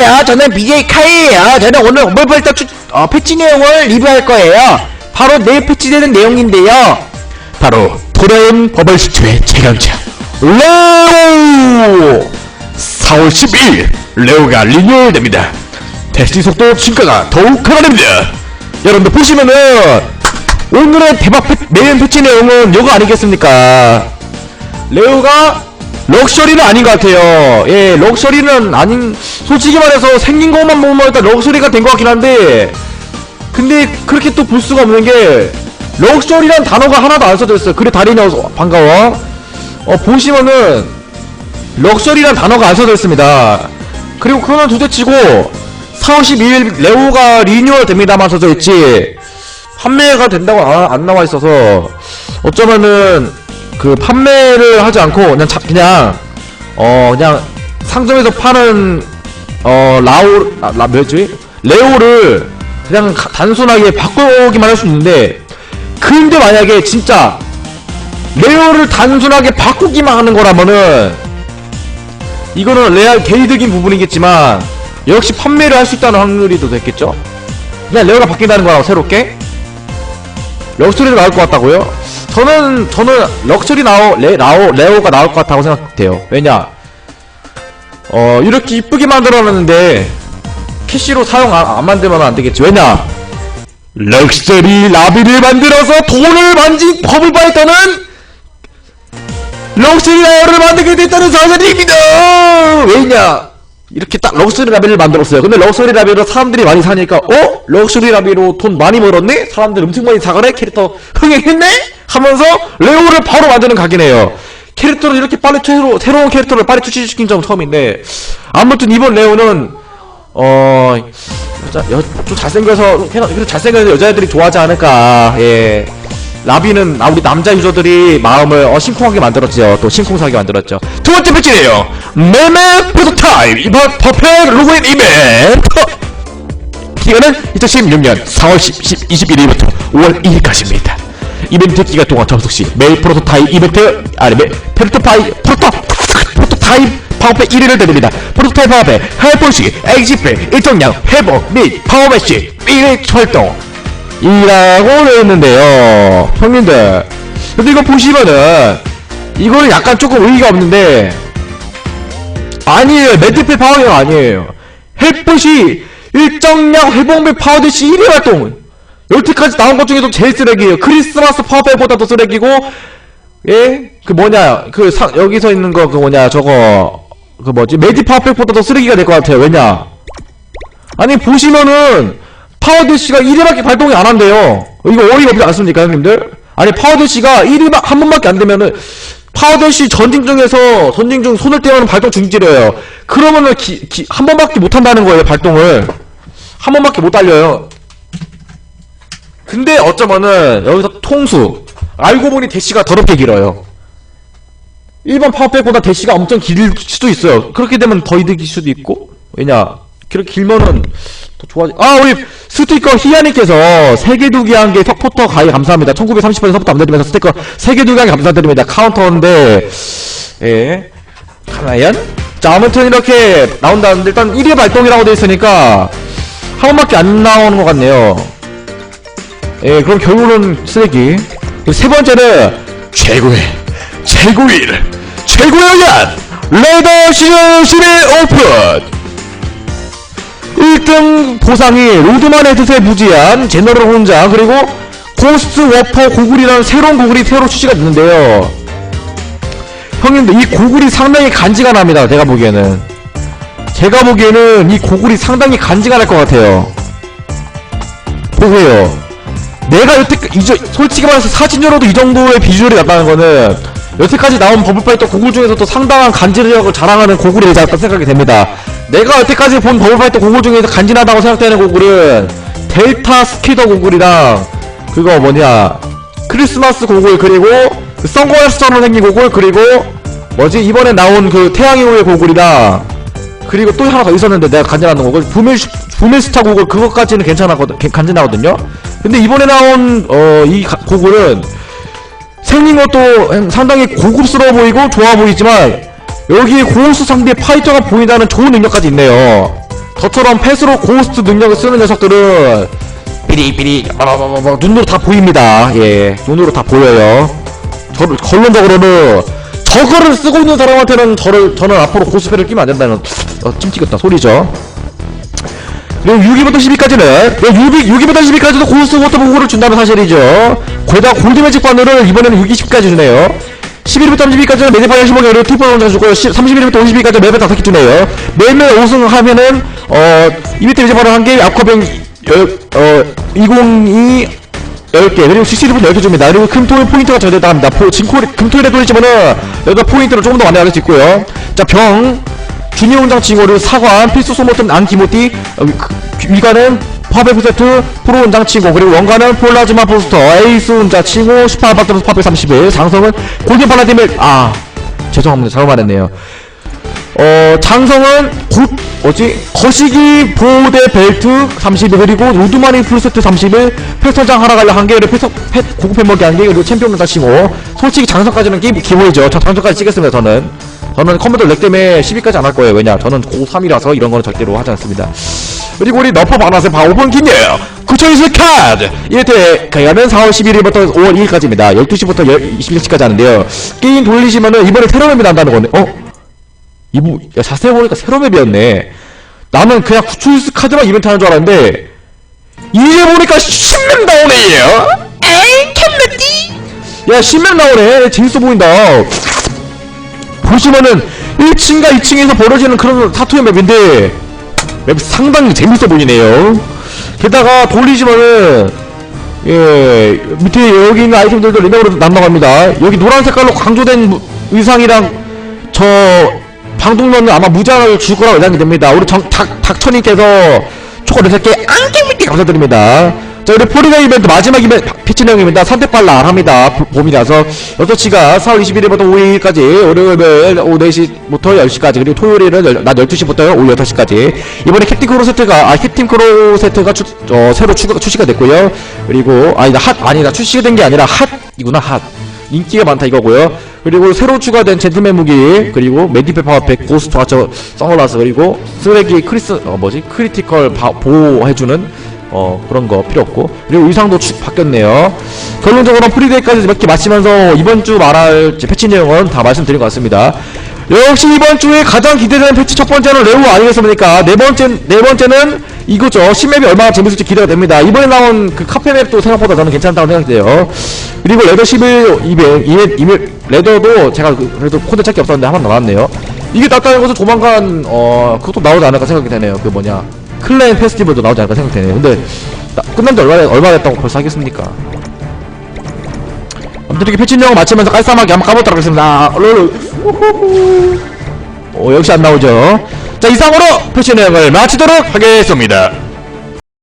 야, 저는 BJ 카이예요. 저는 오늘 오버벌떡 추, 어, 패치 내용을 리뷰할 거예요. 바로 내일 패치되는 내용인데요. 바로 돌아온 버벌 시초의 최강자 레오 4월 12일 레오가 리뉴얼됩니다. 테스팅 속도 증가가 더욱 강화됩니다. 여러분들 보시면은 오늘의 대박 패, 메인 패치 내용은 이거 아니겠습니까? 레오가 럭셔리는 아닌 것 같아요. 예, 럭셔리는 아닌, 솔직히 말해서 생긴 것만 보면 일단 럭셔리가 된 것 같긴 한데, 근데 그렇게 또 볼 수가 없는 게, 럭셔리란 단어가 하나도 안 써져 있어요. 그래, 다리냐, 반가워. 어, 보시면은, 럭셔리란 단어가 안 써져 있습니다. 그리고 그거는 두대치고, 4월 12일 레오가 리뉴얼 됩니다만 써져 있지, 판매가 된다고 안, 안 나와 있어서, 어쩌면은, 그 판매를 하지 않고 그냥 자, 그냥 어 그냥 상점에서 파는 어 라오 라, 라 뭐였지? 레오를 그냥 가- 단순하게 바꾸기만 할 수 있는데 근데 만약에 진짜 레오를 단순하게 바꾸기만 하는 거라면은 이거는 레알 개이득인 부분이겠지만 역시 판매를 할 수 있다는 확률이 더 됐겠죠? 그냥 레오가 바뀐다는 거라고 새롭게? 럭셔리도 나올 것 같다고요? 저는 저는 럭셔리 나오 레 라오 레오가 나올 것 같다고 생각돼요. 왜냐? 어 이렇게 이쁘게 만들어놨는데 캐시로 사용 안, 안 만들면 안 되겠지. 왜냐? 럭셔리 라비를 만들어서 돈을 만진 버블바이터는 럭셔리 라이어를 만들게 됐다는 사실입니다. 왜냐? 이렇게 딱 럭셔리 라비를 만들었어요. 근데 럭셔리 라비로 사람들이 많이 사니까 어? 럭셔리 라비로 돈 많이 벌었네? 사람들 엄청 많이 사가네? 캐릭터 흥행했네? 하면서 레오를 바로 만드는 각이네요. 캐릭터를 이렇게 빨리 새로, 새로운 캐릭터를 빨리 출시시킨 점 처음인데 아무튼 이번 레오는 어 여자 여, 좀 잘생겨서 그래도 잘생겨서 여자애들이 좋아하지 않을까. 예. 라비는 아, 우리 남자 유저들이 마음을 어, 심쿵하게 만들었죠 또 심쿵사게 만들었죠. 두 번째 패치네요. 매매 프로토타입 이번 퍼펙 로그인 이벤트. 기간은 2016년 4월 10, 10, 21일부터 5월 2일까지입니다 이벤트 기간 동안 접속 시 매일 프로토타입 이벤트 아니 매 프로토타입 프로토 프로토타입 파워팩 1위를 드립니다. 프로토타입 파워팩, 헬포시, 엑지팩, 일정량, 회복 및 파워매시 1일 활동 이라고 되어있는데요. 형님들. 근데 이거 보시면은 이거는 약간 조금 의의가 없는데 아니에요. 매트필 파워가 아니에요. 헬포시 일정량 회복 및 파워대시 1위 활동 여태까지 나온 것 중에서 제일 쓰레기예요. 크리스마스 파워팩보다도 쓰레기고 예? 그 뭐냐 그 사, 여기서 있는 거 그 뭐냐 저거 그 뭐지? 메디 파워팩보다 더 쓰레기가 될 것 같아요. 왜냐? 아니 보시면은 파워대시가 1회밖에 발동이 안 한대요. 이거 어이가 없지 않습니까 형님들? 아니 파워대시가 1회 한 번밖에 안 되면은 파워대시 전쟁 중에서 전쟁 중 손을 떼어는 발동 중지래요. 그러면은 기, 기, 한 번밖에 못 한다는 거예요 발동을. 한 번밖에 못 달려요 근데 어쩌면은 여기서 통수 알고 보니 대시가 더럽게 길어요. 1번 파워백보다 대시가 엄청 길 수도 있어요. 그렇게 되면 더 이득일 수도 있고 왜냐 그렇게 길면은 더 좋아지. 아 우리 스티커 희야님께서 세계 두기 한개 석포터 가입 감사합니다. 1938년 서부터 감사드리면서 스티커 세계 두기 한 개 감사드립니다. 카운터인데 예 과연 자 아무튼 이렇게 나온다는데 일단 1위 발동이라고 돼 있으니까 한 번밖에 안 나오는 것 같네요. 예, 그럼 결국은 쓰레기. 세 번째는 최고의 최고일 최고의 연 레더 시즌 11 오픈. 1등 보상이 로드만 헤드셋 무제한 제너럴 혼자 그리고 고스트 워퍼 고글이라는 새로운 고글이 새로 출시가 됐는데요. 형님들 이 고글이 상당히 간지가 납니다 제가 보기에는. 제가 보기에는 이 고글이 상당히 간지가 날 것 같아요. 보세요 내가 여태 이제 솔직히 말해서 사진으로도 이 정도의 비주얼이 났다는 거는 여태까지 나온 버블파이터 고글 중에서도 상당한 간지력을 자랑하는 고글이 되지 않을까 생각이 됩니다. 내가 여태까지 본 버블파이터 고글 중에서 간지나다고 생각되는 고글은 델타 스키더 고글이랑 그거 뭐냐 크리스마스 고글 그리고 그 선글라스처럼 생긴 고글 그리고 뭐지 이번에 나온 그 태양의 후예 고글이랑 그리고 또 하나 더 있었는데 내가 간지나는 거고 부밀 부밀스타 고글 그것까지는 괜찮았거든 괜- 간지나거든요. 근데 이번에 나온 어이 고글은 생긴 것도 상당히 고급스러워 보이고 좋아 보이지만 여기에 고수 상대 파이터가 보인다는 좋은 능력까지 있네요. 저처럼 패스로 고스트 능력을 쓰는 녀석들은 삐리삐리 마마마마 눈으로 다 보입니다. 예, 눈으로 다 보여요. 저를 결론적으로는 저거를 쓰고 있는 사람한테는 저를 저는 앞으로 고스펠을 끼면 안 된다는 어, 찜튀겼다 소리죠. 그리고 6위부터 10위까지는 6위, 6위부터 10위까지도 고스트 워터 보호를 준다는 사실이죠. 거기다 골드 매직 바늘을 이번에는 6위, 10까지 주네요. 11위부터 30위까지는 매드파이어 15개, 그리고 트리플 원자 주고요. 31위부터 50위까지 매드 5개 주네요. 매일매일 5승 하면은, 어, 이벤트 매직 바늘 1개, 아쿠아뱅, 열, 어, 202, 10개, 그리고 CC리부터 10개 줍니다. 그리고 금토일 포인트가 저되다 합니다. 포, 금토일에 돌리지만은, 여기다 포인트를 조금 더 많이 받을 수 있고요. 자, 병, 주니용장 칭호를 사관, 필수 소모템 안기모띠, 어, 그, 위가는 파베프 세트, 프로 원장 칭호, 그리고 원가는 폴라즈마 포스터, 에이스 운자 칭호, 슈퍼 알바트로스 파베 31, 장성은 골든 팔라디멜, 아, 죄송합니다. 잘못 말했네요. 어, 장성은 곧, 뭐지? 거시기 보호대 벨트 31, 그리고 로드마니 풀세트 31, 패스터장 하나 갈려 한 개, 그리고 패스, 패, 고급 팬먹기 한 개, 그리고 챔피언 문자 칭호. 솔직히 장성까지는 기, 기본이죠. 저 장성까지 찍겠습니다, 저는. 저는 컴퓨터 렉 때문에 10위까지 안 할 거예요. 왜냐? 저는 고3이라서 이런 거는 절대로 하지 않습니다. 그리고 우리 너퍼 바나스 바오본 기녀 9,000일 카드! 이때 가면 4월 11일부터 5월 2일까지입니다. 12시부터 21시까지 하는데요. 게임 돌리시면은 이번에 새로운 맵이 난다는 거네. 어? 이부 야 자세히 보니까 새로운 맵이었네. 나는 그냥 9,000일 카드만 이벤트 하는 줄 알았는데 이제 보니까 10맵 나오네요 에이 캔나띠 야 10맵 나오네. 재밌어 보인다 보시면은 1층과 2층에서 벌어지는 그런 사투의 맵인데 맵 상당히 재밌어 보이네요. 게다가 돌리시면은 예 밑에 여기 있는 아이템들도 리메으로 남나갑니다. 여기 노란 색깔로 강조된 무- 의상이랑 저 방독면은 아마 무장을 줄 거라고 예상이 됩니다. 우리 정, 닥, 닥터님께서 초콜릿 3개 안개밌게 감사드립니다. 자, 우리 포리가 이벤트 마지막 이벤트 피치 내용입니다. 선택발라 합니다. 보- 봄이라서 6시가 4월 21일부터 5일까지 월요일 오후 4시부터 10시까지 그리고 토요일은 열- 낮 12시부터 오후 6시까지 이번에 캡틴 크로 세트가 아 캡틴 크로 세트가 추, 어, 새로 추가, 출시가 됐고요. 그리고 아니다 핫 아니다 출시가 된게 아니라 핫이구나 핫 인기가 많다 이거고요. 그리고 새로 추가된 젠틀맨 무기 그리고 메디페 파워팩 고스트 와처 선글라스 그리고 쓰레기 크리스 어 뭐지 크리티컬 바, 보호해주는 어 그런 거 필요 없고 그리고 의상도 추, 바뀌었네요. 결론적으로 프리데이까지 몇 개 마치면서 이번 주 말할 패치 내용은 다 말씀드린 것 같습니다. 역시 이번 주에 가장 기대되는 패치 첫 번째는 레오 아니겠습니까? 네 번째 네 번째는 이거죠. 신맵이 얼마나 재밌을지 기대가 됩니다. 이번에 나온 그 카페 맵도 생각보다 저는 괜찮다고 생각돼요. 그리고 레더 11 200 200 200 레더도 제가 그- 그래도 코드 찾기 없었는데 한 번 나왔네요. 이게 낫다는 것은 조만간 어 그것도 나오지 않을까 생각이 되네요. 그 뭐냐 클랜 페스티벌도 나오지 않을까 생각이 되네요. 근데 나- 끝난 지 얼마 얼마 됐다고 벌써 하겠습니까? 아무튼 이렇게 패치 내용 마치면서 깔쌈하게 한번 까보도록 하겠습니다. 얼른 어, 역시 안 나오죠. 자, 이상으로 패치 내용을 마치도록 하겠습니다.